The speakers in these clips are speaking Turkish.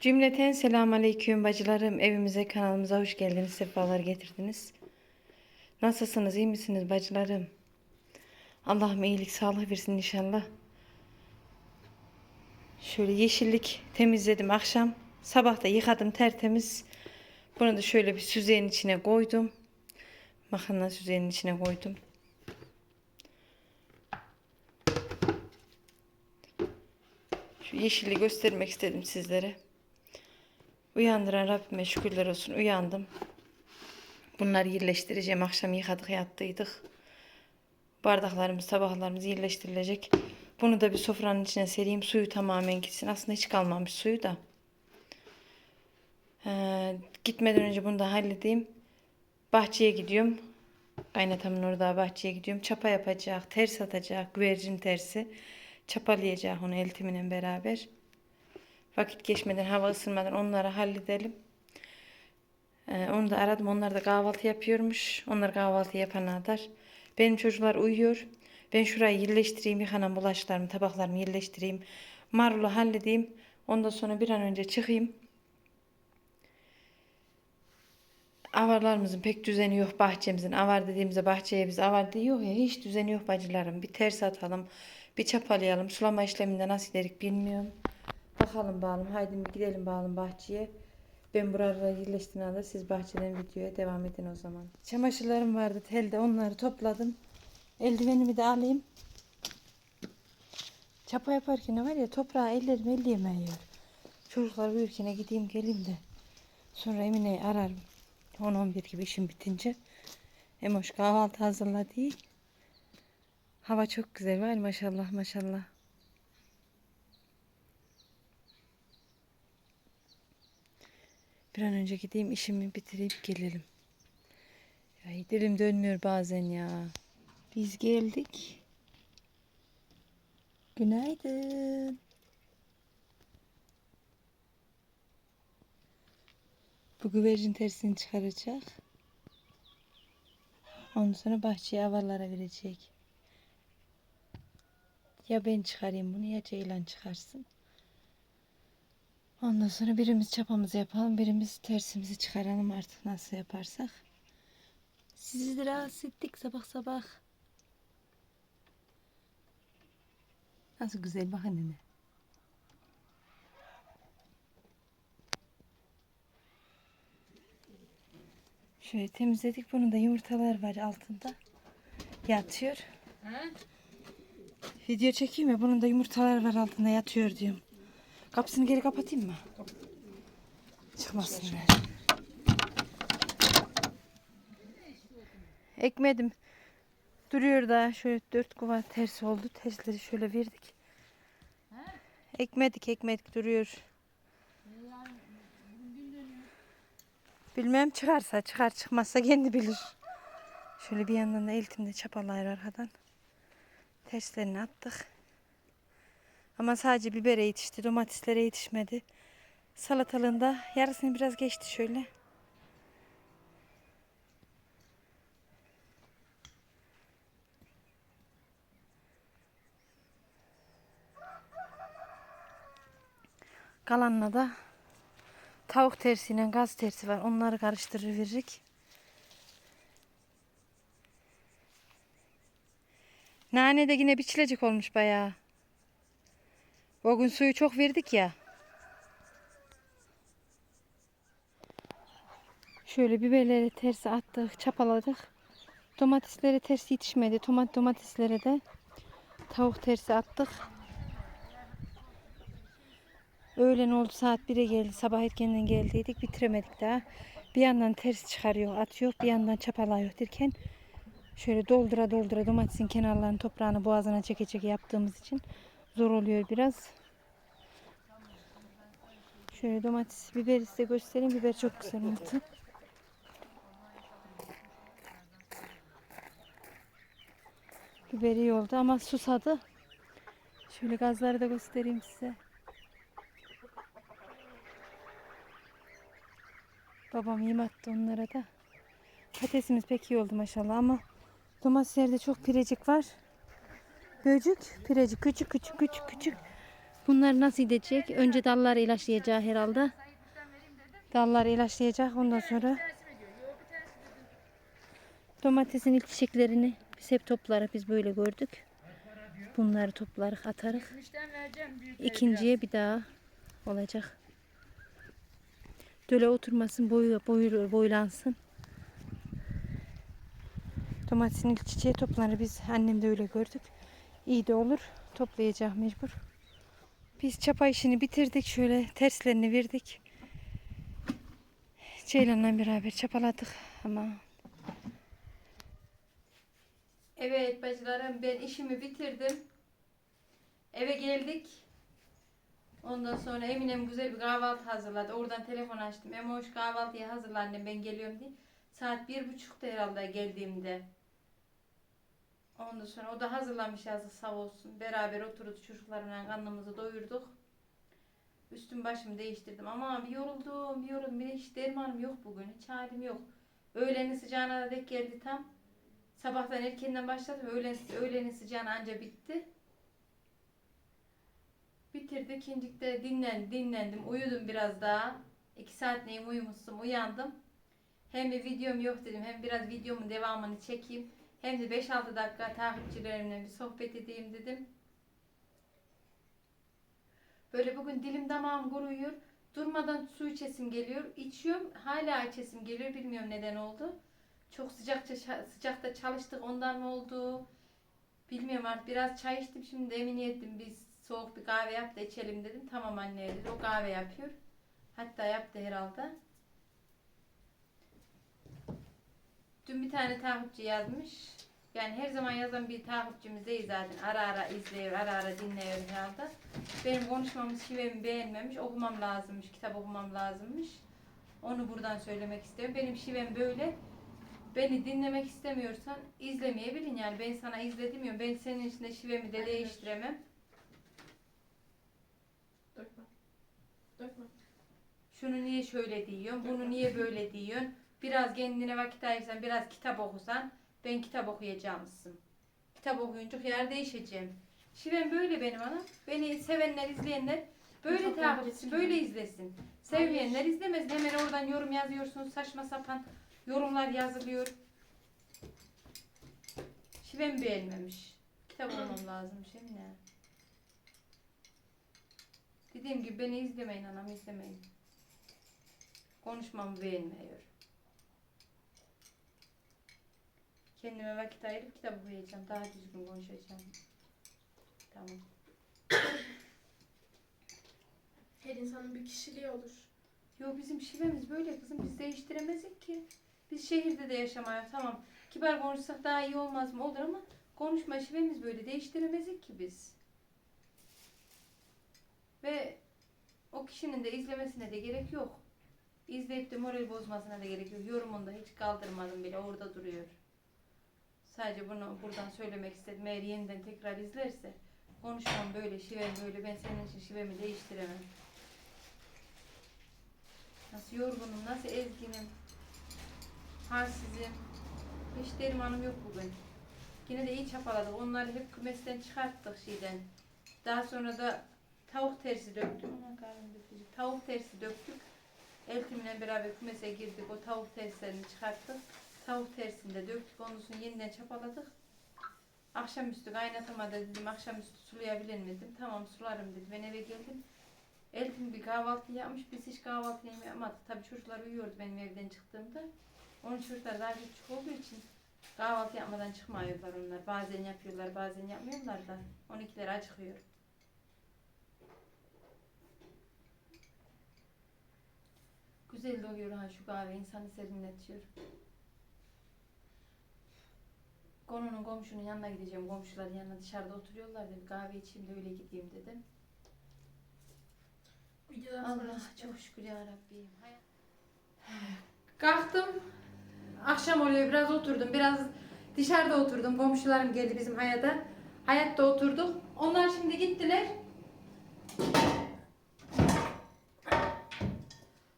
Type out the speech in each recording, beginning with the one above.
Cümleten selamun aleyküm bacılarım. Evimize kanalımıza hoş geldiniz. Sefalar getirdiniz. Nasılsınız? iyi misiniz bacılarım? Allah'ım iyilik sağlık versin inşallah. Şöyle yeşillik temizledim akşam. Sabah da yıkadım tertemiz. Bunu da şöyle bir süzeyin içine koydum. Makarna süzeyinin içine koydum. Şu yeşili göstermek istedim sizlere. Uyandıran Rabbime şükürler olsun. Uyandım. Bunları yerleştireceğim. Akşam yıkadık yattıydık. Bardaklarımız, tabaklarımız yerleştirilecek. Bunu da bir sofranın içine sereyim. Suyu tamamen gitsin. Aslında hiç kalmamış suyu da. Ee, gitmeden önce bunu da halledeyim. Bahçeye gidiyorum. Kaynatamın orada bahçeye gidiyorum. Çapa yapacak, ters atacak, güvercin tersi. Çapalayacak onu eltimle beraber. Vakit geçmeden, hava ısınmadan onları halledelim. Ee, onu da aradım. Onlar da kahvaltı yapıyormuş. Onlar kahvaltı yapana kadar. Benim çocuklar uyuyor. Ben şurayı yerleştireyim. Yıkanan bulaşıklarımı, tabaklarımı yerleştireyim. Marulu halledeyim. Ondan sonra bir an önce çıkayım. Avarlarımızın pek düzeni yok bahçemizin. Avar dediğimizde bahçeye biz avar diyor ya hiç düzeni yok bacılarım. Bir ters atalım, bir çapalayalım. Sulama işleminde nasıl dedik bilmiyorum. Bakalım bağlım. Haydi gidelim bağlım bahçeye. Ben buraları yerleştiğine de siz bahçeden videoya devam edin o zaman. Çamaşırlarım vardı telde onları topladım. Eldivenimi de alayım. Çapa yaparken var ya toprağı ellerim elleyemiyor. Çocuklar uyurken gideyim geleyim de. Sonra Emine'yi ararım. 10-11 gibi işim bitince. Emoş kahvaltı hazırladı. Hava çok güzel var maşallah maşallah. Bir an önce gideyim işimi bitirip gelelim. Ya dilim dönmüyor bazen ya. Biz geldik. Günaydın. Bu güvercin tersini çıkaracak. Ondan sonra bahçeye avarlara verecek. Ya ben çıkarayım bunu ya Ceylan çıkarsın. Ondan sonra birimiz çapamızı yapalım, birimiz tersimizi çıkaralım artık nasıl yaparsak. Sizi de rahatsız ettik sabah sabah. Nasıl güzel bakın anne. Şöyle temizledik. Bunun da yumurtalar var altında. Yatıyor. Video çekeyim ya. Bunun da yumurtalar var altında yatıyor diyorum. Kapısını geri kapatayım mı? Çıkmasınlar. Ekmedim. Duruyor da şöyle dört kuva ters oldu. Tersleri şöyle verdik. Ekmedik ekmedik duruyor. Bilmem çıkarsa çıkar çıkmazsa kendi bilir. Şöyle bir yandan da eltimde çapalayır arkadan. Terslerini attık. Ama sadece bibere yetişti. Domateslere yetişmedi. Salatalığında yarısını biraz geçti şöyle. Kalanına da tavuk tersiyle gaz tersi var. Onları karıştırır veririk. Nane de yine biçilecek olmuş bayağı. O gün suyu çok verdik ya. Şöyle biberleri tersi attık, çapaladık. Domatesleri ters yetişmedi. Tomat domateslere de tavuk tersi attık. Öğlen oldu saat 1'e geldi. Sabah erkenden geldiydik. Bitiremedik daha. Bir yandan ters çıkarıyor, atıyor. Bir yandan çapalıyor derken şöyle doldura doldura domatesin kenarlarını toprağını boğazına çeke çeke yaptığımız için zor oluyor biraz. Şöyle domates, biberi size göstereyim. Biber çok güzel oldu. Biber iyi oldu ama susadı. Şöyle gazları da göstereyim size. Babam yem attı onlara da. Patatesimiz pek iyi oldu maşallah ama domateslerde çok pirecik var. Böcük, pirecik küçük küçük küçük küçük. Bunlar nasıl gidecek? Önce dalları ilaçlayacak herhalde. Dalları ilaçlayacak. Ondan sonra domatesin ilk çiçeklerini biz hep toplarız. Biz böyle gördük. Bunları toplarız, atarız. İkinciye bir daha olacak. Döle oturmasın, boyu, boyu, boylansın. Domatesin ilk çiçeği toplanır. Biz annem de öyle gördük. İyi de olur. Toplayacak mecbur. Biz çapa işini bitirdik. Şöyle terslerini verdik. Ceylan'la beraber çapaladık ama Evet bacılarım ben işimi bitirdim. Eve geldik. Ondan sonra Eminem güzel bir kahvaltı hazırladı. Oradan telefon açtım. Emoş kahvaltıya hazırla annem ben geliyorum diye. Saat bir buçukta herhalde geldiğimde. Ondan sonra o da hazırlamış yazık sağ olsun. Beraber oturduk çocuklarımla karnımızı doyurduk. Üstüm başımı değiştirdim ama bir yoruldum, bir yoruldum. Bir de hiç dermanım yok bugün. Hiç halim yok. Öğlenin sıcağına da dek geldi tam. Sabahtan erkenden başladım. Öğlen, öğlenin sıcağına anca bitti. Bitirdik. İkincikte dinlen, dinlendim. Uyudum biraz daha. İki saat neyim uyumuşsun. Uyandım. Hem bir videom yok dedim. Hem biraz videomun devamını çekeyim. Hem de 5-6 dakika takipçilerimle bir sohbet edeyim dedim. Böyle bugün dilim damağım kuruyor. Durmadan su içesim geliyor. İçiyorum. Hala içesim geliyor. Bilmiyorum neden oldu. Çok sıcakça sıcakta çalıştık. Ondan mı oldu? Bilmiyorum artık. Biraz çay içtim. Şimdi emin ettim. Biz soğuk bir kahve yap da içelim dedim. Tamam anne dedi. O kahve yapıyor. Hatta yaptı herhalde. Dün bir tane takipçi yazmış. Yani her zaman yazan bir takipçimiz değil zaten. Ara ara izliyor, ara ara dinliyor herhalde. Benim konuşmamı, şivemi beğenmemiş. Okumam lazımmış, kitap okumam lazımmış. Onu buradan söylemek istiyorum. Benim şivem böyle. Beni dinlemek istemiyorsan izlemeyebilin yani. Ben sana izle demiyorum. Ben senin için de şivemi de değiştiremem. Dökme. Dökme. Şunu niye şöyle diyorsun, bunu niye böyle diyorsun. Biraz kendine vakit ayırsan, biraz kitap okusan, ben kitap okuyacağımsın. Kitap okuyunca yer değişeceğim. Şivem böyle benim ana. Beni sevenler, izleyenler böyle takip etsin, böyle izlesin. Sevmeyenler izlemesin. Hemen oradan yorum yazıyorsunuz, saçma sapan yorumlar yazılıyor. Şivem beğenmemiş. Kitap okumam lazım şimdi. Dediğim gibi beni izlemeyin anam izlemeyin. Konuşmamı beğenmiyor. Kendime vakit ayırıp kitap okuyacağım. Daha düzgün konuşacağım. Tamam. Her insanın bir kişiliği olur. Yo bizim şivemiz böyle kızım. Biz değiştiremezik ki. Biz şehirde de yaşamaya tamam. Kibar konuşsak daha iyi olmaz mı? Olur ama konuşma şivemiz böyle. Değiştiremezik ki biz. Ve o kişinin de izlemesine de gerek yok. İzleyip de moral bozmasına da gerek yok. Yorumunda hiç kaldırmadım bile. Orada duruyor. Sadece bunu buradan söylemek istedim. Eğer yeniden tekrar izlerse konuşmam böyle, şivem böyle. Ben senin için şivemi değiştiremem. Nasıl yorgunum, nasıl ezginim, halsizim. Hiç dermanım yok bugün. Yine de iyi çapaladık. Onları hep kümesten çıkarttık şeyden. Daha sonra da tavuk tersi dökülecek. Tavuk tersi döktük. Eltimle beraber kümese girdik. O tavuk terslerini çıkarttık. Tavuk tersini de döktük. Sonra yeniden çapaladık. Akşamüstü kaynatama da dedim. Akşamüstü sulayabilir miyim dedim. Tamam sularım dedi. Ben eve geldim. Eltim bir kahvaltı yapmış. Biz hiç kahvaltı yapmadık. Tabii çocuklar uyuyordu benim evden çıktığımda. Onun çocuklar daha küçük olduğu için kahvaltı yapmadan çıkmıyorlar onlar. Bazen yapıyorlar, bazen yapmıyorlar da. 12'ler acıkıyor. Güzel oluyor ha şu kahve insanı serinletiyor. Konunun komşunun yanına gideceğim. Komşuların yanına dışarıda oturuyorlar bir kahve içeyim de öyle gideyim dedim. Videodan Allah çok şükür ya Rabbim. Kalktım. Akşam oluyor biraz oturdum. Biraz dışarıda oturdum. Komşularım geldi bizim hayata. Hayatta oturduk. Onlar şimdi gittiler.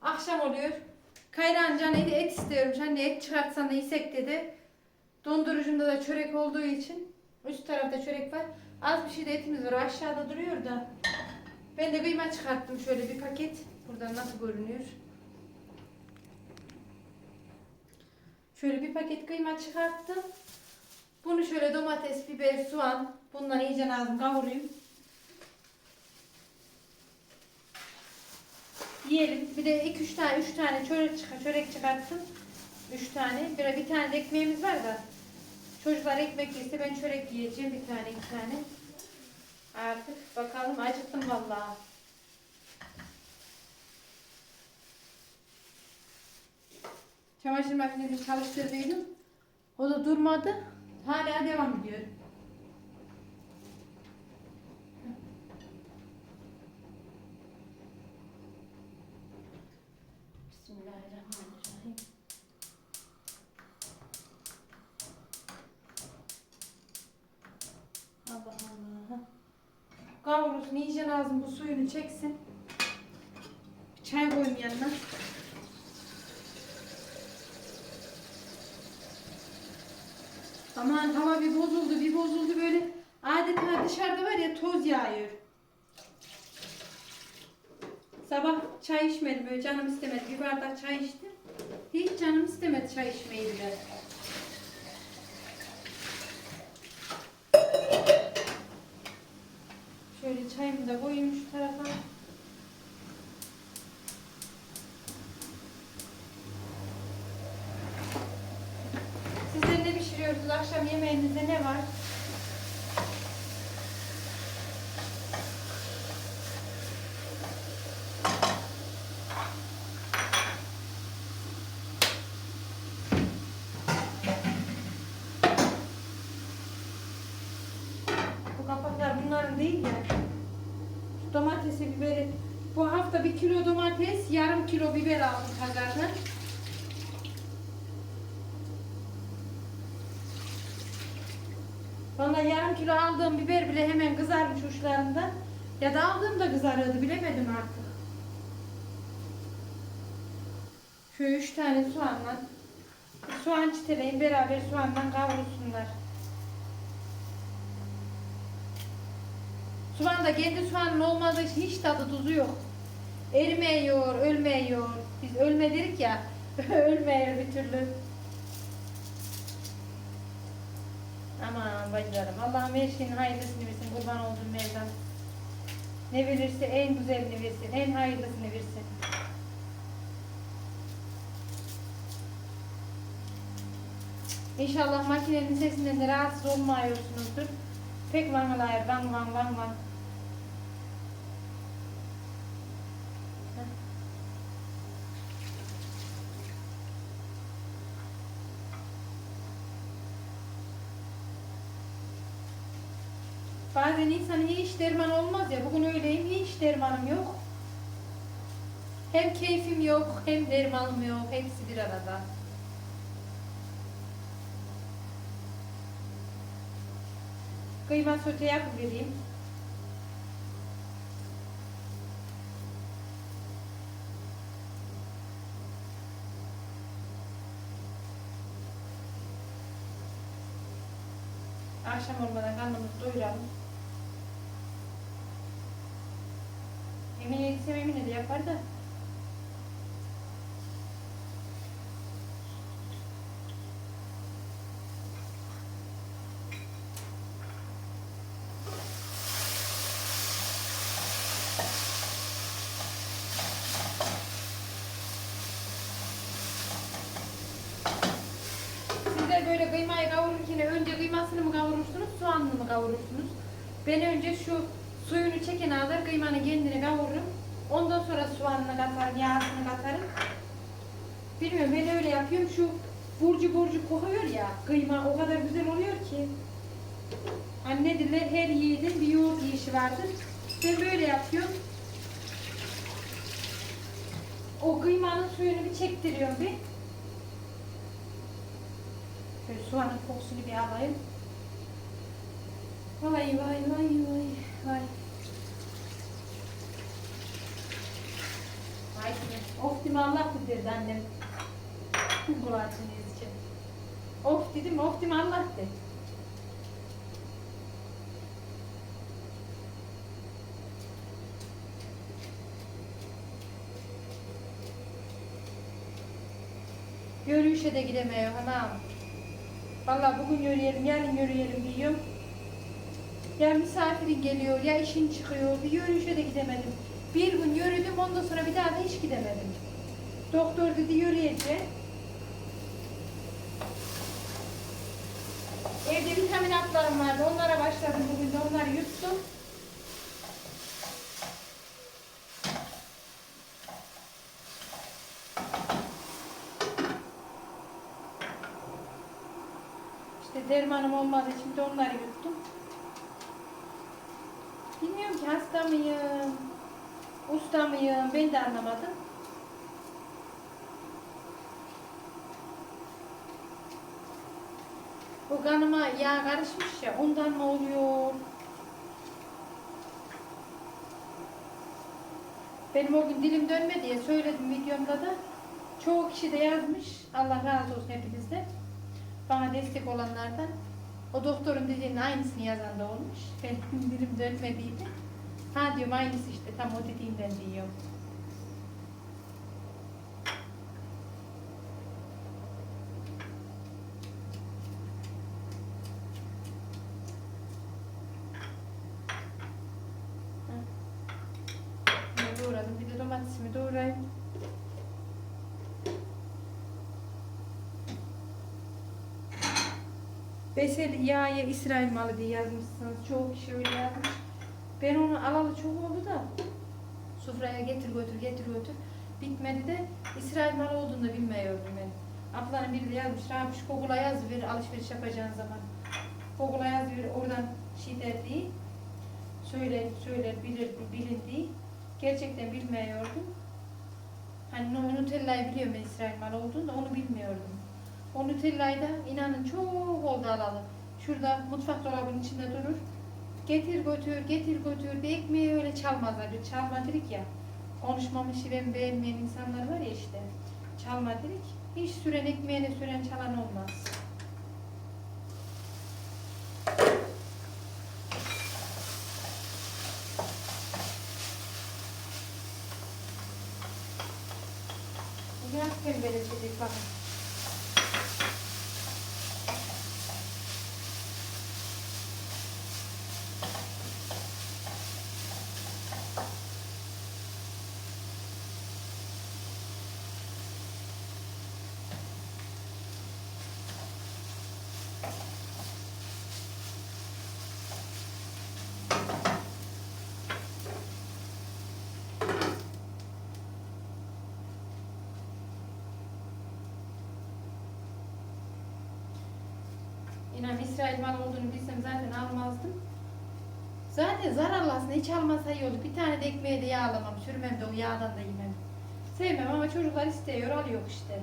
Akşam oluyor. Kayran canı et istiyormuş. Anne et çıkartsan da yesek dedi. Dondurucumda da çörek olduğu için üst tarafta çörek var. Az bir şey de etimiz var. Aşağıda duruyor da. Ben de kıyma çıkarttım şöyle bir paket. Buradan nasıl görünüyor? Şöyle bir paket kıyma çıkarttım. Bunu şöyle domates, biber, soğan bunları iyice lazım kavurayım. Yiyelim. Bir de 2-3 tane, 3 tane çörek, çörek çıkarttım. 3 tane. Bir, bir tane de ekmeğimiz var da. Çocuklar ekmek yese ben çörek yiyeceğim. Bir tane, iki tane. Artık bakalım acıktım vallahi. Çamaşır makinesini çalıştırdıydım. O da durmadı. Hala devam ediyor. Allah Allah. Kavrulsun iyice lazım bu suyunu çeksin. Çay koyayım yanına. Aman hava bir bozuldu bir bozuldu böyle. Adeta dışarıda var ya toz yağıyor. Sabah çay içmedim böyle canım istemedi. Bir bardak çay içtim. Hiç canım istemedi çay içmeyi bile. Şöyle çayımı da koyayım şu tarafa. Sizler ne pişiriyorsunuz? Akşam yemeğinizde ne var? Bu kapaklar bunların değil ya. Şu domatesi, biberi. Bu hafta bir kilo domates, yarım kilo biber aldım pazardan. Vallahi yarım kilo aldığım biber bile hemen kızarmış uçlarında. Ya da aldığımda kızarıyordu bilemedim artık. Şöyle üç tane soğanla soğan çiteleyin beraber soğandan kavrulsunlar. Soğan da kendi soğanın olmadığı için hiç tadı tuzu yok. Erimeyiyor, ölmeyiyor. Biz ölme dedik ya. ölmeyiyor bir türlü. Aman bacılarım. Allah'ım her şeyin hayırlısını versin. Kurban olduğum Mevlam. Ne verirse en güzelini versin. En hayırlısını versin. İnşallah makinenin sesinden de rahatsız olmuyorsunuzdur. Pek vangalayır. Van van van van. Bazen insan hiç derman olmaz ya. Bugün öyleyim. Hiç dermanım yok. Hem keyfim yok, hem dermanım yok. Hepsi bir arada. Kıyma sote yapıvereyim. Akşam olmadan karnımızı doyuralım. Emine yetsem Emine de yapar da. Böyle kıymayı kavururken önce kıymasını mı kavurursunuz, soğanını mı kavurursunuz? Ben önce şu suyunu çeken alır, kıymanın kendini kavururum. Ondan sonra soğanını katarım, yağsını katarım. Bilmiyorum ben öyle yapıyorum. Şu burcu burcu kokuyor ya, kıyma o kadar güzel oluyor ki. Hani ne derler, her yiğidin bir yoğurt yiyişi vardır. Ben böyle yapıyorum. O kıymanın suyunu bir çektiriyorum bir. Şöyle soğanın kokusunu bir alayım. Vay vay vay vay vay. Of dimi Allah kul annem. Kulaçını için. Of dedim of dimi Allah dedi. Yürüyüşe de gidemiyor anam. Valla bugün yürüyelim, yarın yürüyelim diyorum. Ya misafirin geliyor, ya işin çıkıyor. Bir yürüyüşe de gidemedim. Bir gün yürüdüm, ondan sonra bir daha da hiç gidemedim. Doktor dedi yürüyecek. Evde vitamin haplarım vardı, onlara başladım bugün de onları yuttum. İşte dermanım olmadığı için de onları yuttum. Bilmiyorum ki hasta mıyım, usta mıyım ben de anlamadım. Bu kanıma yağ karışmış ya ondan mı oluyor? Benim o gün dilim dönme diye söyledim videomda da. Çoğu kişi de yazmış. Allah razı olsun hepinizden. Bana destek olanlardan. O doktorun dediğinin aynısını yazan da olmuş. Benim dilim dönmediydi. Ha diyorum aynısı işte tam o dediğinden diyor. Doğradım. Bir de domatesimi doğrayayım. Besel yağı İsrail malı diye yazmışsınız. Çoğu kişi öyle yazmış. Ben onu alalı çok oldu da. Sofraya getir götür getir götür. Bitmedi de İsrail malı olduğunu da bilmiyordum ben. Ablanın biri de yazmış. Rabiş Google'a yazıver alışveriş yapacağın zaman. Google'a yazıver oradan şey der diye. Söyler, söyler, bilir, bilindiği. Gerçekten bilmiyordum. Hani Nu- Nutella'yı biliyorum ben İsrail malı olduğunu da onu bilmiyordum. O Nutella'yı da inanın çok oldu alalı. Şurada mutfak dolabının içinde durur. Getir götür, getir götür. Bir ekmeği öyle çalmazlar. Bir çalma ya. Konuşmamışı ben beğenmeyen insanlar var ya işte. Çalma. Hiç süren ekmeğine süren çalan olmaz. Biraz pembeleşecek bakın. İsrail malı olduğunu bilsem zaten almazdım. Zaten zararlı aslında hiç almasa iyi olur. Bir tane de ekmeğe de yağlamam. Sürmem de o yağdan da yemem. Sevmem ama çocuklar istiyor alıyor işte.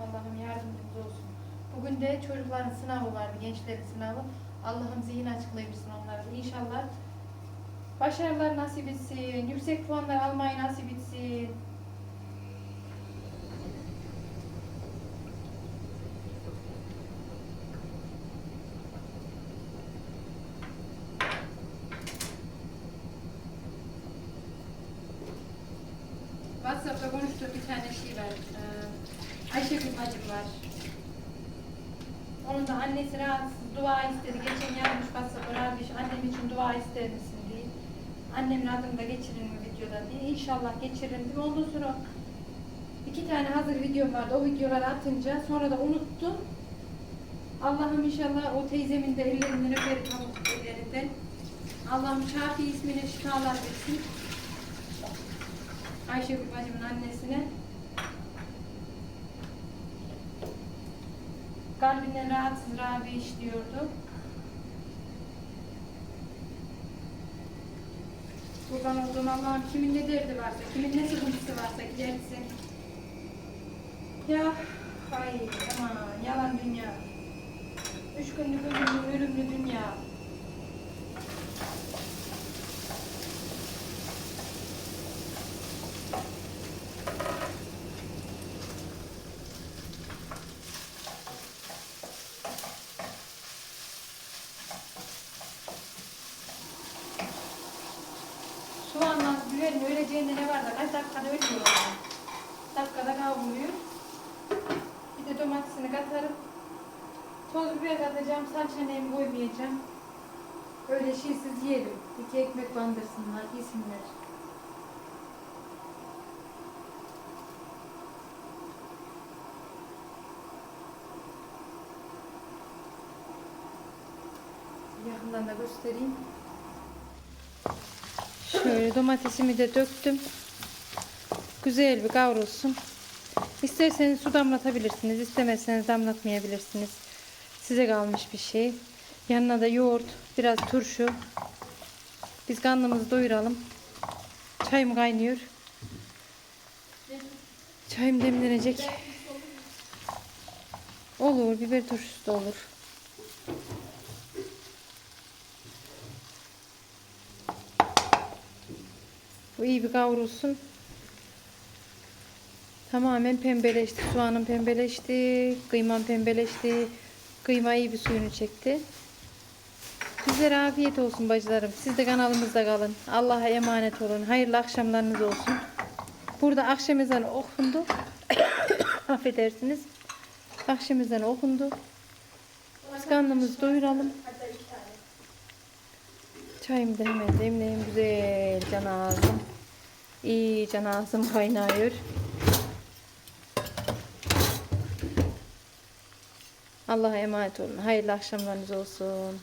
Allah'ım yardımcımız olsun. Bugün de çocukların sınavı vardı, gençlerin sınavı. Allah'ım zihin açıklayabilsin onlara. İnşallah başarılar nasip etsin, yüksek puanlar almayı nasip etsin. WhatsApp'ta konuştuğum bir tane şey var. Ee, Ayşegül var. Onun da annesi rahatsız dua istedi. Geçen yazmış WhatsApp'a Rabiş annem için dua ister misin. Annemin adını geçirin mi videoda diye. İnşallah geçiririm dedim. Ondan sonra iki tane hazır videom vardı. O videoları atınca sonra da unuttum. Allah'ım inşallah o teyzemin de ellerinden öperim pamuk ellerinden. Allah'ım Şafi ismine şifalar versin. Ayşegül bacımın annesine. Kalbinden rahatsız Rabi işliyordu. Kurban olduğum Allah'ım kimin ne derdi varsa, kimin ne sıkıntısı varsa gidersin. Ya ay aman yalan dünya. Üç günlük ölümlü, ölümlü dünya. Pişireceğinde ne var da kaç dakikada ölüyor. Dakikada kavruluyor. Bir de domatesini katarım. Toz biber katacağım. Salça neyimi koymayacağım. Öyle şeysiz yiyelim. İki ekmek bandırsınlar, yesinler. Yakından da göstereyim. Şöyle domatesimi de döktüm. Güzel bir kavrulsun. İsterseniz su damlatabilirsiniz. istemezseniz damlatmayabilirsiniz. Size kalmış bir şey. Yanına da yoğurt, biraz turşu. Biz karnımızı doyuralım. Çayım kaynıyor. Çayım demlenecek. Olur, biber turşusu da olur. Bu iyi bir kavrulsun. Tamamen pembeleşti. Soğanım pembeleşti. Kıymam pembeleşti. Kıyma iyi bir suyunu çekti. Sizlere afiyet olsun bacılarım. Siz de kanalımızda kalın. Allah'a emanet olun. Hayırlı akşamlarınız olsun. Burada akşam ezanı okundu. Affedersiniz. Akşam ezanı okundu. Karnımızı doyuralım. Çayımı da hemen demleyeyim. Güzel can ağzım. İyi can ağzım kaynıyor. Allah'a emanet olun. Hayırlı akşamlarınız olsun.